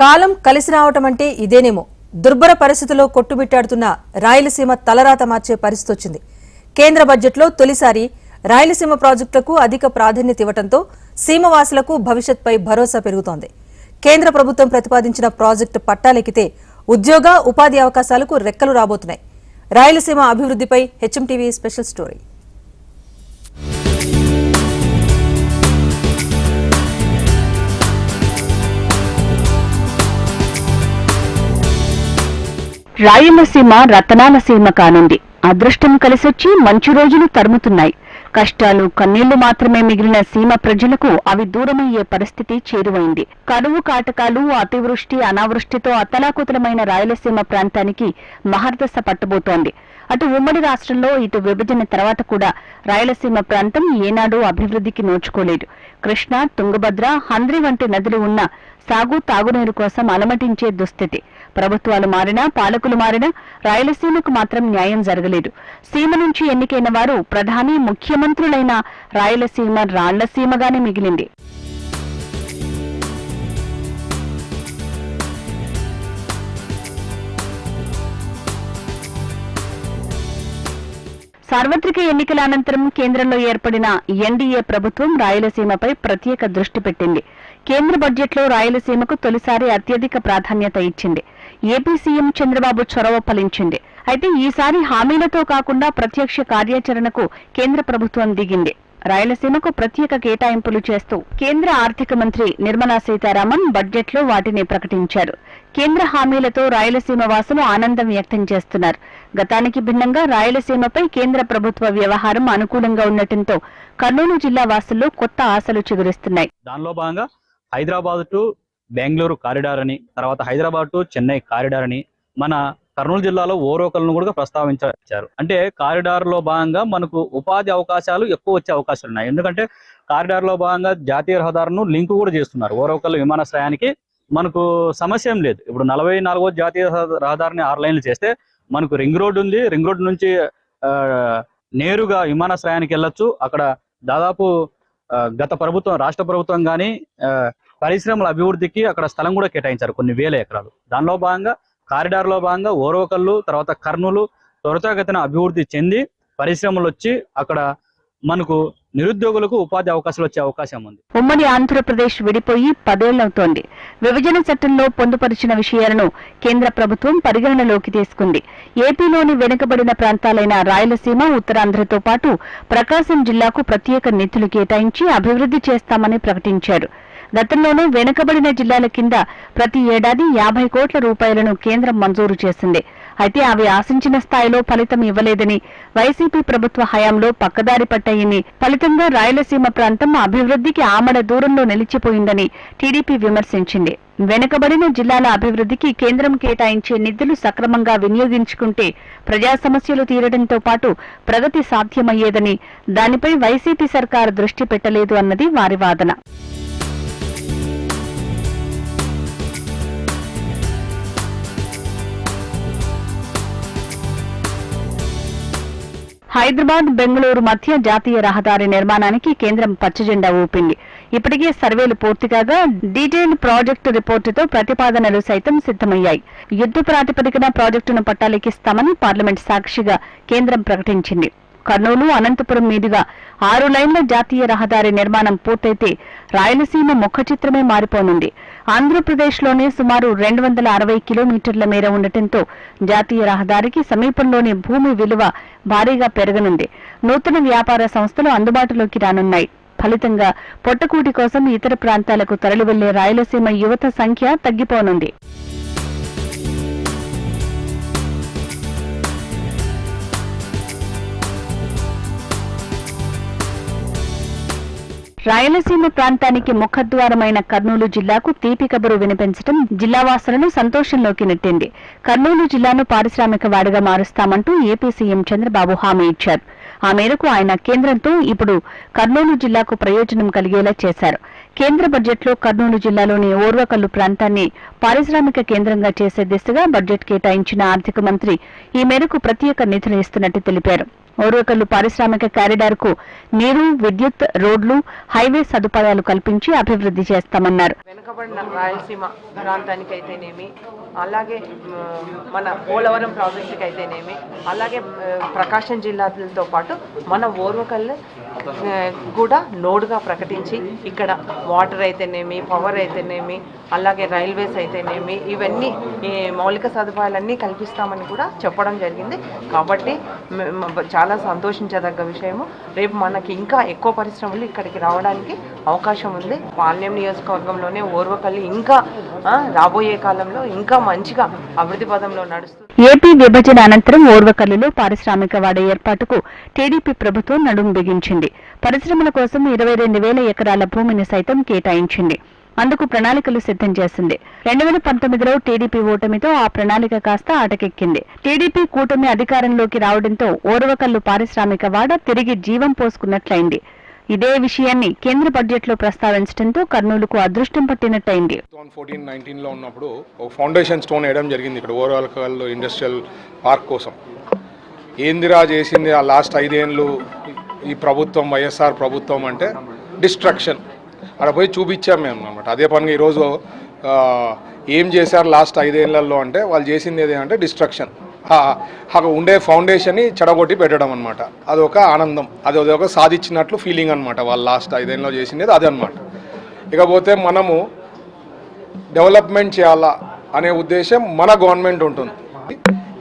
కాలం కలిసి రావటం అంటే ఇదేనేమో. దుర్భర పరిస్థితుల్లో కొట్టుబిట్టాడుతున్న రాయలసీమ తలరాత మార్చే పరిస్థితి వచ్చింది. కేంద్ర బడ్జెట్లో తొలిసారి రాయలసీమ ప్రాజెక్టులకు అధిక ప్రాధాన్యత ఇవ్వడంతో సీమవాసులకు భవిష్యత్పై భరోసా పెరుగుతోంది. కేంద్ర ప్రభుత్వం ప్రతిపాదించిన ప్రాజెక్టు పట్టాలెక్కితే ఉద్యోగ ఉపాధి అవకాశాలకు రెక్కలు రాబోతున్నాయి. రాయలసీమ అభివృద్ధిపై హెచ్ఎంటీవీ స్పెషల్ స్టోరీ. రాయలసీమ రతనాల సీమ కానుంది. అదృష్టం కలిసొచ్చి మంచి రోజులు తరుముతున్నాయి. కష్టాలు కన్నీళ్ళు మాత్రమే మిగిలిన సీమ ప్రజలకు అవి దూరమయ్యే పరిస్థితి చేరువైంది. కరువు కాటకాలు అతివృష్టి అనావృష్టితో అతలాకుతలమైన రాయలసీమ ప్రాంతానికి మహర్దశ పట్టబోతోంది. అటు ఉమ్మడి రాష్ట్రంలో ఇటు విభజన తర్వాత కూడా రాయలసీమ ప్రాంతం ఏనాడూ అభివృద్ధికి నోచుకోలేదు. కృష్ణా తుంగభద్ర హంద్రి వంటి నదులు ఉన్న సాగు తాగునీరు కోసం అలమటించే దుస్థితి. ప్రభుత్వాలు మారినా పాలకులు మారినా రాయలసీమకు మాత్రం న్యాయం జరగలేదు. సీమ నుంచి ఎన్నికైన వారు ప్రధాని ముఖ్యమంత్రులైన రాయలసీమ రాళ్ళసీమగానే మిగిలింది. సార్వత్రిక ఎన్నికల అనంతరం కేంద్రంలో ఏర్పడిన ఎన్డీఏ ప్రభుత్వం రాయలసీమపై ప్రత్యేక దృష్టి పెట్టింది. కేంద్ర బడ్జెట్లో రాయలసీమకు తొలిసారి అత్యధిక ప్రాధాన్యత ఇచ్చింది. ఏపీ సీఎం చంద్రబాబు చొరవ ఫలించింది. అయితే ఈసారి హామీలతో కాకుండా ప్రత్యక్ష కార్యాచరణకు కేంద్ర ప్రభుత్వం దిగింది. రాయలసీమకు ప్రత్యేక కేటాయింపులు చేస్తూ కేంద్ర ఆర్థిక మంత్రి నిర్మలా సీతారామన్ బడ్జెట్లో వాటిని ప్రకటించారు. కేంద్ర హామీలతో రాయలసీమ వాసులు ఆనందం వ్యక్తం చేస్తున్నారు. గతానికి భిన్నంగా రాయలసీమపై కేంద్ర ప్రభుత్వ వ్యవహారం అనుకూలంగా ఉండటంతో కర్నూలు జిల్లా వాసుల్లో కొత్త ఆశలు చిగురిస్తున్నాయి. దానిలో భాగంగా హైదరాబాద్ టు బెంగళూరు కారిడార్ అని తర్వాత హైదరాబాద్ టు చెన్నై కారిడార్ అని మన కర్నూలు జిల్లాలో ఓరోకలను కూడా ప్రస్తావించారు. అంటే కారిడార్లో భాగంగా మనకు ఉపాధి అవకాశాలు ఎక్కువ వచ్చే అవకాశాలు ఉన్నాయి. ఎందుకంటే కారిడార్లో భాగంగా జాతీయ రహదారులను లింక్ కూడా చేస్తున్నారు. ఓరోకల్ విమానాశ్రయానికి మనకు సమస్య ఏం లేదు. ఇప్పుడు నలభై నాలుగో జాతీయ రహదారిని ఆరు లైన్లు చేస్తే మనకు రింగ్ రోడ్ ఉంది. రింగ్ రోడ్ నుంచి నేరుగా విమానాశ్రయానికి వెళ్ళొచ్చు. అక్కడ దాదాపు గత ప్రభుత్వం రాష్ట్ర ప్రభుత్వం కానీ పరిశ్రమల అభివృద్ధికి అక్కడ స్థలం కూడా కేటాయించారు కొన్ని వేల ఎకరాలు. దానిలో భాగంగా కారిడార్లో భాగంగా ఓరవకల్లు తర్వాత కర్నూలు త్వరితగతిన అభివృద్ధి చెంది పరిశ్రమలు వచ్చి అక్కడ మనకు నిరుద్యోగులకు ఉపాధి అవకాశాలు వచ్చే అవకాశం ఉంది. ఉమ్మడి ఆంధ్రప్రదేశ్ విడిపోయి పదేళ్ళవుతోంది. విభజన చట్టంలో పొందుపరిచిన విషయాలను కేంద్ర ప్రభుత్వం పరిగణనలోకి తీసుకుంది. ఏపీలోని వెనుకబడిన ప్రాంతాలైన రాయలసీమ ఉత్తరాంధ్రతో పాటు ప్రకాశం జిల్లాకు ప్రత్యేక నిధులు కేటాయించి అభివృద్ధి చేస్తామని ప్రకటించారు. గతంలోనూ వెనుకబడిన జిల్లాల కింద ప్రతి ఏడాది యాభై కోట్ల రూపాయలను కేంద్రం మంజూరు చేసింది. అయితే అవి ఆశించిన స్థాయిలో ఫలితం ఇవ్వలేదని వైసీపీ ప్రభుత్వ హయాంలో పక్కదారి పట్టాయని ఫలితంగా రాయలసీమ ప్రాంతం అభివృద్ధికి ఆమడ దూరంలో నిలిచిపోయిందని టీడీపీ విమర్శించింది. వెనుకబడిన జిల్లాల అభివృద్ధికి కేంద్రం కేటాయించే నిధులు సక్రమంగా వినియోగించుకుంటే ప్రజా సమస్యలు తీరడంతో పాటు ప్రగతి సాధ్యమయ్యేదని దానిపై వైసీపీ సర్కారు దృష్టి పెట్టలేదు అన్నది వారి వాదన. హైదరాబాద్ బెంగళూరు మధ్య జాతీయ రహదారి నిర్మాణానికి కేంద్రం పచ్చజెండా ఊపింది. ఇప్పటికే సర్వేలు పూర్తి కాగా డీటెయిల్ ప్రాజెక్టు రిపోర్టుతో ప్రతిపాదనలు సైతం సిద్ధమయ్యాయి. యుద్ధ ప్రాతిపదికన ప్రాజెక్టును పట్టాలెక్కిస్తామని పార్లమెంట్ సాక్షిగా కేంద్రం ప్రకటించింది. కర్నూలు అనంతపురం మీదుగా ఆరు లైన్ల జాతీయ రహదారి నిర్మాణం పూర్తయితే రాయలసీమ ముఖ చిత్రమే మారిపోనుంది. ఆంధ్రప్రదేశ్లోనే సుమారు రెండు వందల అరవై కిలోమీటర్ల మేర ఉండటంతో జాతీయ రహదారికి సమీపంలోని భూమి విలువ భారీగా పెరగనుంది. నూతన వ్యాపార సంస్థలు అందుబాటులోకి రానున్నాయి. ఫలితంగా పొట్టకూటి కోసం ఇతర ప్రాంతాలకు తరలివెళ్ళే రాయలసీమ యువత సంఖ్య తగ్గిపోనుంది. రాయలసీమ ప్రాంతానికి ముఖద్వారమైన కర్నూలు జిల్లాకు తీపి కబురు వినిపించడం జిల్లావాసులను సంతోషంలోకి నెట్టింది. కర్నూలు జిల్లాను పారిశ్రామిక వాడిగా మారుస్తామంటూ ఏపీ సీఎం చంద్రబాబు హామీ ఇచ్చారు. ఆ మేరకు ఆయన కేంద్రంతో ఇప్పుడు కర్నూలు జిల్లాకు ప్రయోజనం కలిగేలా చేశారు. కేంద్ర బడ్జెట్లో కర్నూలు జిల్లాలోని ఓర్వకల్లు ప్రాంతాన్ని పారిశ్రామిక కేంద్రంగా చేసే దిశగా బడ్జెట్ కేటాయించిన ఆర్థిక మంత్రి ఈ మేరకు ప్రత్యేక నిధులు ఇస్తున్నట్టు తెలిపారు. ఓర్వకల్లు పారిశ్రామిక కారిడార్కు నీరు విద్యుత్ రోడ్లు హైవే సదుపాయాలు కల్పించి అభివృద్ధి చేస్తామన్నారు. వెనుకబడిన రాయలసీమ ప్రాంతానికి అయితేనేమి అలాగే మన పోలవరం ప్రాజెక్టుకి అయితేనేమి అలాగే ప్రకాశం జిల్లాలతో పాటు మన ఓర్వకల్ కూడా నోడ్గా ప్రకటించి ఇక్కడ వాటర్ అయితేనేమి పవర్ అయితేనేమి అలాగే రైల్వేస్ అయితేనేమి ఇవన్నీ ఈ మౌలిక సదుపాయాలన్నీ కల్పిస్తామని కూడా చెప్పడం జరిగింది. కాబట్టి చాలా సంతోషించదగ్గ విషయము. రేపు మనకి ఇంకా ఎక్కువ పరిశ్రమలు ఇక్కడికి రావడానికి అవకాశం ఉంది. పాల్యం నియోజకవర్గంలోనే ఓర్వకల్లి ఇంకా రాబోయే కాలంలో ఇంకా మంచిగా అభివృద్ధి పదంలో నడుస్తుంది ఏపీ విభజన అనంతరం ఓర్వకల్లులో పారిశ్రామిక వాడ ఏర్పాటుకు టీడీపీ ప్రభుత్వం నడుం బిగించింది. పరిశ్రమల కోసం ఇరవై రెండు వేల ఎకరాల భూమిని సైతం కేటాయించింది. అందుకు ప్రణాళికలు సిద్ధం చేసింది. రెండు వేల పంతొమ్మిదిలో టీడీపీ ఓటమితో ఆ ప్రణాళిక కాస్త అటకెక్కింది టీడీపీ కూటమి అధికారంలోకి రావడంతో ఓర్వకల్లు పారిశ్రామిక వాడ తిరిగి జీవం పోసుకున్నట్లయింది. ఇదే విషయాన్ని కేంద్ర బడ్జెట్లో ప్రస్తావించడంతో కర్నూలుకు అదృష్టం పట్టినట్టయింది. టూ థౌసండ్ ఫోర్టీన్ ఉన్నప్పుడు ఒక ఫౌండేషన్ స్టోన్ వేయడం జరిగింది ఇక్కడ ఓవరాల్ ఇండస్ట్రియల్ పార్క్ కోసం. ఏందిరా చేసింది ఆ లాస్ట్ ఐదేళ్ళు ఈ ప్రభుత్వం వైఎస్ఆర్ ప్రభుత్వం అంటే డిస్ట్రక్షన్. అక్కడ పోయి చూపించాం మేము అనమాట అదే పనిగా ఈరోజు ఏం చేశారు లాస్ట్ ఐదేళ్ళలో అంటే వాళ్ళు చేసింది ఏదంటే అంటే డిస్ట్రక్షన్. అక్కడ ఉండే ఫౌండేషన్ని చెడగొట్టి పెట్టడం అనమాట అదొక ఆనందం. అది ఒక సాధించినట్లు ఫీలింగ్ అనమాట వాళ్ళు లాస్ట్ ఐదేళ్ళలో చేసింది అది అనమాట ఇకపోతే మనము డెవలప్మెంట్ చేయాలా అనే ఉద్దేశం మన గవర్నమెంట్ ఉంటుంది.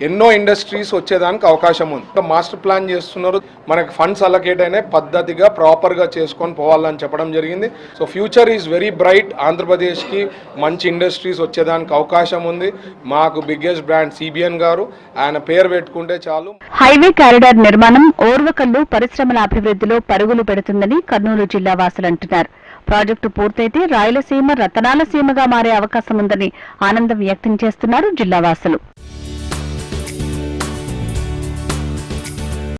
ఎన్నో ఇండస్ట్రీస్ వచ్చేదానికి అవకాశం ఉంది. మాస్టర్ ప్లాన్ చేస్తున్నారు. మనకి ఫండ్స్ అలకేట్ అయినాయి. పద్ధతిగా ప్రాపర్గా చేసుకొని పోవాలని చెప్పడం జరిగింది. So future is very bright. ఆంధ్రప్రదేశ్కి మంచి ఇండస్ట్రీస్ వచ్చేదానికి అవకాశం ఉంది. మాకు బిగ్గెస్ట్ బ్రాండ్ సిబిఎన్ గారు. ఆయన పేరు పెట్టుకుంటే చాలు. హైవే కారిడార్ నిర్మాణం ఓర్వకల్లు పరిశ్రమల అభివృద్ధిలో పరుగులు పెడుతుందని కర్నూలు జిల్లా వాసులు అంటున్నారు. ప్రాజెక్టు పూర్తయితే రాయలసీమ రతనాల సీమగా మారే అవకాశం ఉందని ఆనందం వ్యక్తం చేస్తున్నారు జిల్లా వాసులు.